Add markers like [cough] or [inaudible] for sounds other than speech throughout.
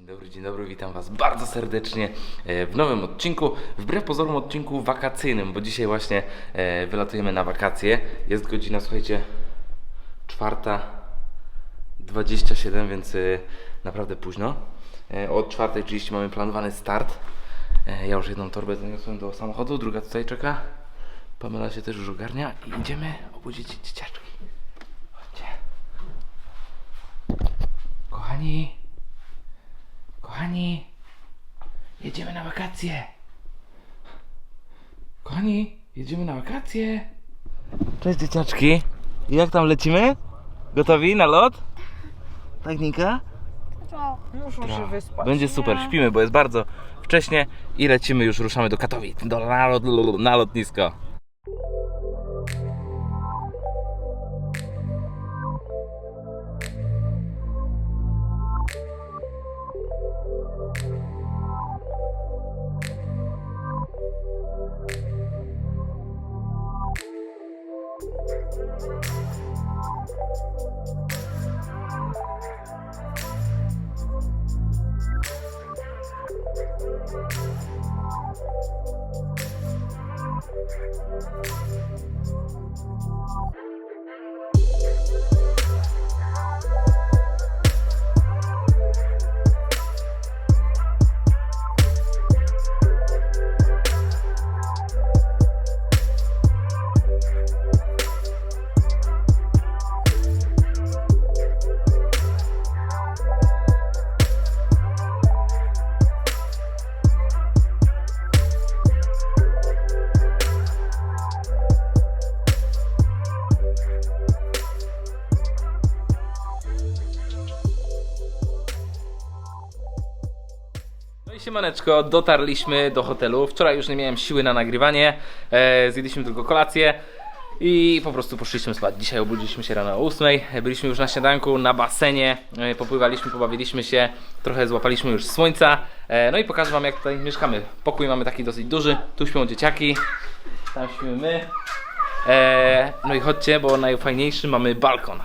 Dzień dobry, dzień dobry, witam Was bardzo serdecznie e, w nowym odcinku, wbrew pozorom odcinku wakacyjnym, bo dzisiaj właśnie e, wylatujemy na wakacje. Jest godzina, słuchajcie, czwarta 27, więc e, naprawdę późno. Od 4.30 mamy planowany start. Ja już jedną torbę zaniosłem do samochodu, druga tutaj czeka. Pamela się też już ogarnia i idziemy obudzić dzieciaczki. Chodźcie. Kochani, kochani, jedziemy na wakacje. Kochani, jedziemy na wakacje. Cześć dzieciaczki. I jak tam lecimy? Gotowi na lot? Tak, Nika? Muszą się wyspać. Będzie super, śpimy, bo jest bardzo wcześnie i lecimy już, ruszamy do Katowic, do, na, lot, na lotnisko. No i siemaneczko, dotarliśmy do hotelu. Wczoraj już nie miałem siły na nagrywanie. E, zjedliśmy tylko kolację i po prostu poszliśmy spać. Dzisiaj obudziliśmy się rano o 8. Byliśmy już na śniadanku, na basenie. E, popływaliśmy, pobawiliśmy się. Trochę złapaliśmy już słońca. E, no i pokażę Wam jak tutaj mieszkamy. Pokój mamy taki dosyć duży. Tu śpią dzieciaki. Tam śpimy my. E, no i chodźcie, bo najfajniejszy mamy balkon.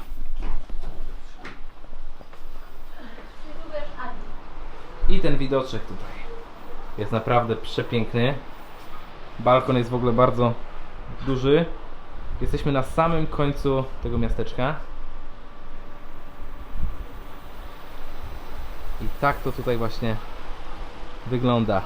I ten widoczek tutaj jest naprawdę przepiękny. Balkon jest w ogóle bardzo duży. Jesteśmy na samym końcu tego miasteczka. I tak to tutaj właśnie wygląda.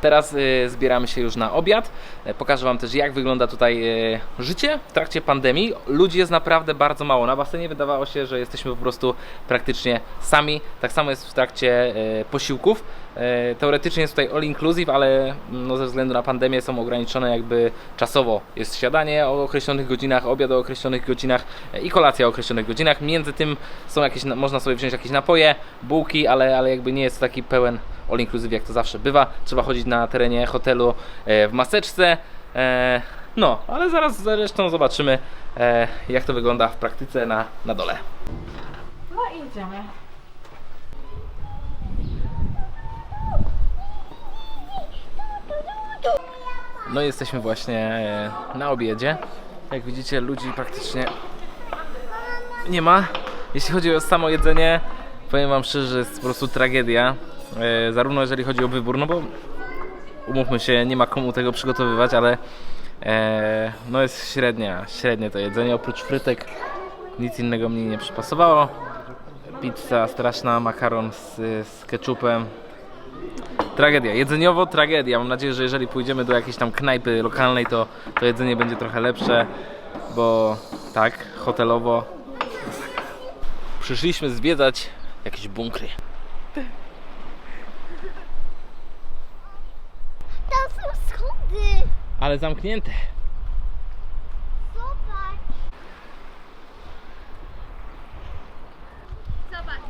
Teraz y, zbieramy się już na obiad. E, Pokażę Wam też, jak wygląda tutaj e, życie w trakcie pandemii. Ludzi jest naprawdę bardzo mało. Na basenie wydawało się, że jesteśmy po prostu praktycznie sami. Tak samo jest w trakcie e, posiłków. E, teoretycznie jest tutaj all inclusive, ale mm, no, ze względu na pandemię są ograniczone jakby czasowo. Jest śniadanie o określonych godzinach, obiad o określonych godzinach e, i kolacja o określonych godzinach. Między tym są jakieś, na- można sobie wziąć jakieś napoje, bułki, ale, ale jakby nie jest to taki pełen all inclusive jak to zawsze bywa. Trzeba chodzić na terenie hotelu e, w maseczce. No, ale zaraz zresztą zobaczymy jak to wygląda w praktyce na, na dole. No idziemy. No jesteśmy właśnie e, na obiedzie. Jak widzicie, ludzi praktycznie nie ma. Jeśli chodzi o samo jedzenie, powiem Wam szczerze, że jest po prostu tragedia. E, zarówno jeżeli chodzi o wybór, no bo umówmy się, nie ma komu tego przygotowywać, ale e, no jest średnia, średnie to jedzenie. Oprócz frytek nic innego mnie nie przypasowało. Pizza straszna, makaron z, z ketchupem, Tragedia. Jedzeniowo tragedia. Mam nadzieję, że jeżeli pójdziemy do jakiejś tam knajpy lokalnej, to, to jedzenie będzie trochę lepsze, bo tak, hotelowo. Przyszliśmy zwiedzać jakieś bunkry. Tam są schody. Ale zamknięte. Zobacz. Zobacz.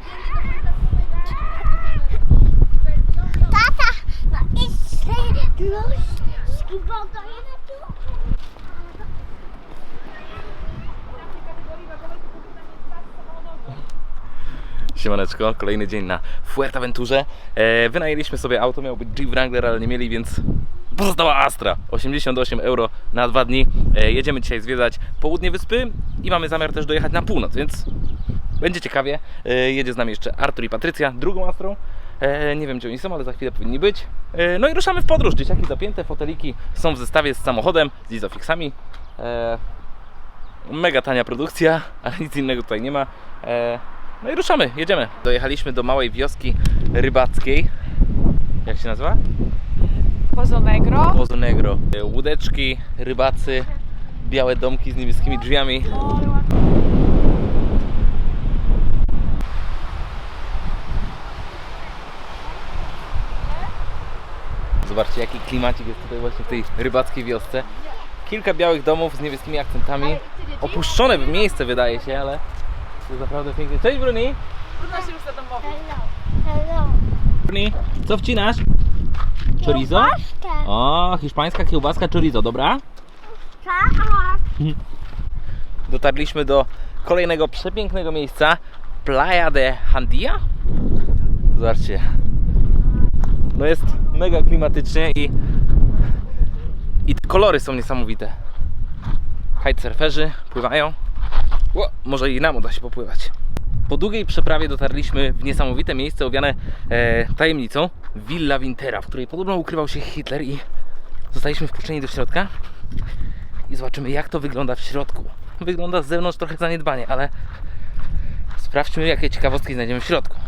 Tata, no idź tu. Siemaneczko, kolejny dzień na Fuerteventurze. E, wynajęliśmy sobie auto, miał być Jeep Wrangler, ale nie mieli, więc pozostała Astra. 88 euro na dwa dni. E, jedziemy dzisiaj zwiedzać południe wyspy i mamy zamiar też dojechać na północ, więc będzie ciekawie. E, jedzie z nami jeszcze Artur i Patrycja, drugą Astrą. E, nie wiem gdzie oni są, ale za chwilę powinni być. E, no i ruszamy w podróż. Dzieciaki zapięte, foteliki są w zestawie z samochodem, z Isofixami. E, mega tania produkcja, [laughs] ale nic innego tutaj nie ma. E, no i ruszamy, jedziemy. Dojechaliśmy do małej wioski rybackiej. Jak się nazywa? Pozo Negro. Pozo Negro. Łódeczki, rybacy, białe domki z niebieskimi drzwiami. Zobaczcie jaki klimacik jest tutaj właśnie w tej rybackiej wiosce. Kilka białych domów z niebieskimi akcentami. Opuszczone miejsce wydaje się, ale to jest naprawdę pięknie. Cześć Bruni! Trudno się już. Hello. Hello. Bruni, co wcinasz? Chorizo? Kiełbaskę. O, hiszpańska kiełbaska chorizo, dobra? Tak. Dotarliśmy do kolejnego przepięknego miejsca Playa de Handia. Zobaczcie. No jest mega klimatycznie i i te kolory są niesamowite. Kitesurferzy pływają. Ło, może i nam uda się popływać. Po długiej przeprawie dotarliśmy w niesamowite miejsce owiane e, tajemnicą Villa Wintera, w której podobno ukrywał się Hitler i zostaliśmy wpuszczeni do środka i zobaczymy jak to wygląda w środku. Wygląda z zewnątrz trochę zaniedbanie, ale sprawdźmy jakie ciekawostki znajdziemy w środku.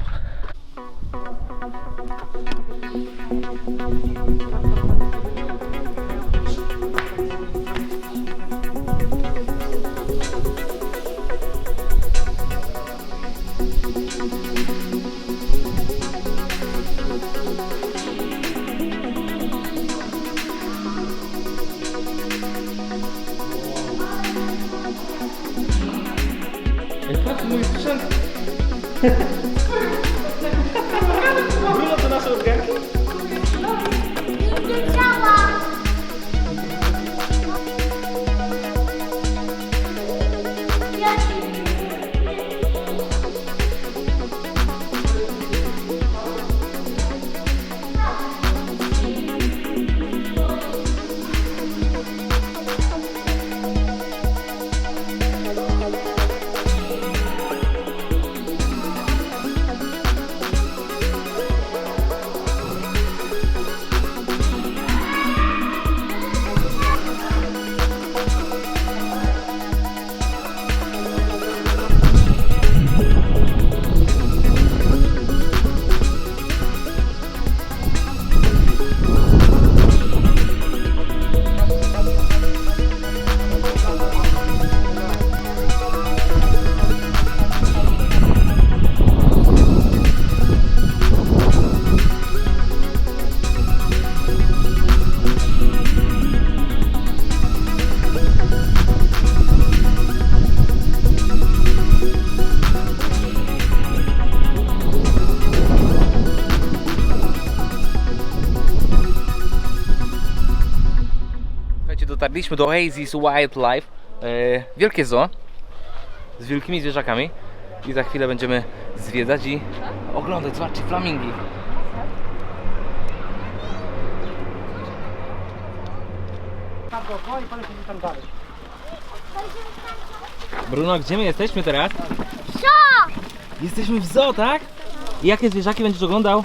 Dotarliśmy do Oasis Wildlife. E, wielkie zoo z wielkimi zwierzakami. I za chwilę będziemy zwiedzać i oglądać. Zobaczcie, flamingi. Bruno, gdzie my jesteśmy teraz? Co? Jesteśmy w zoo, tak? I jakie zwierzaki będziesz oglądał?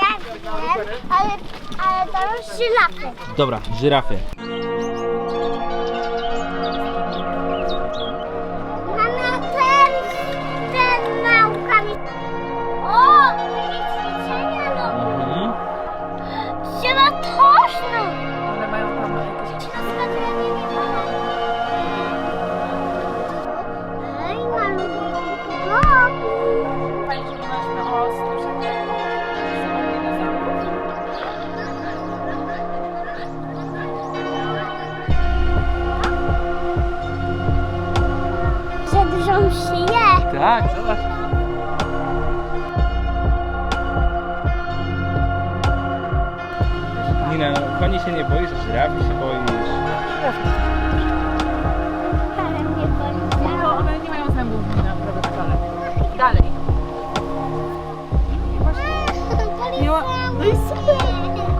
Nie wiem, ale, ale to już żyrafy. Dobra, żyrafy. Szyję. Tak, zobacz. Nina, koni się nie boisz, żyrafy się boisz. Ale mnie No, one nie mają zębów na prawe stronie. Dalej. No i super!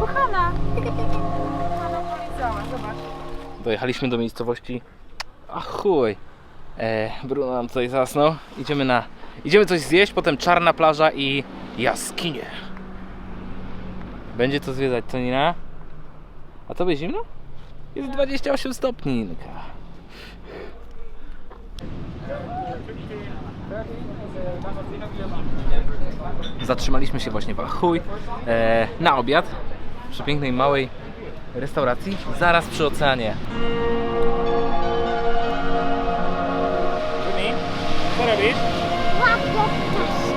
Kochana! Kochana polizała, zobacz. Dojechaliśmy do miejscowości. A chuj. E, Bruno nam tutaj zasnął. Idziemy na Idziemy coś zjeść, potem czarna plaża i jaskinie. Będzie to zwiedzać, co Nina? A tobie zimno? Jest 28 stopni, Ninka. Zatrzymaliśmy się właśnie w Achuj e, na obiad w przepięknej małej restauracji zaraz przy oceanie. Uma vez?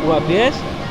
Uma vez?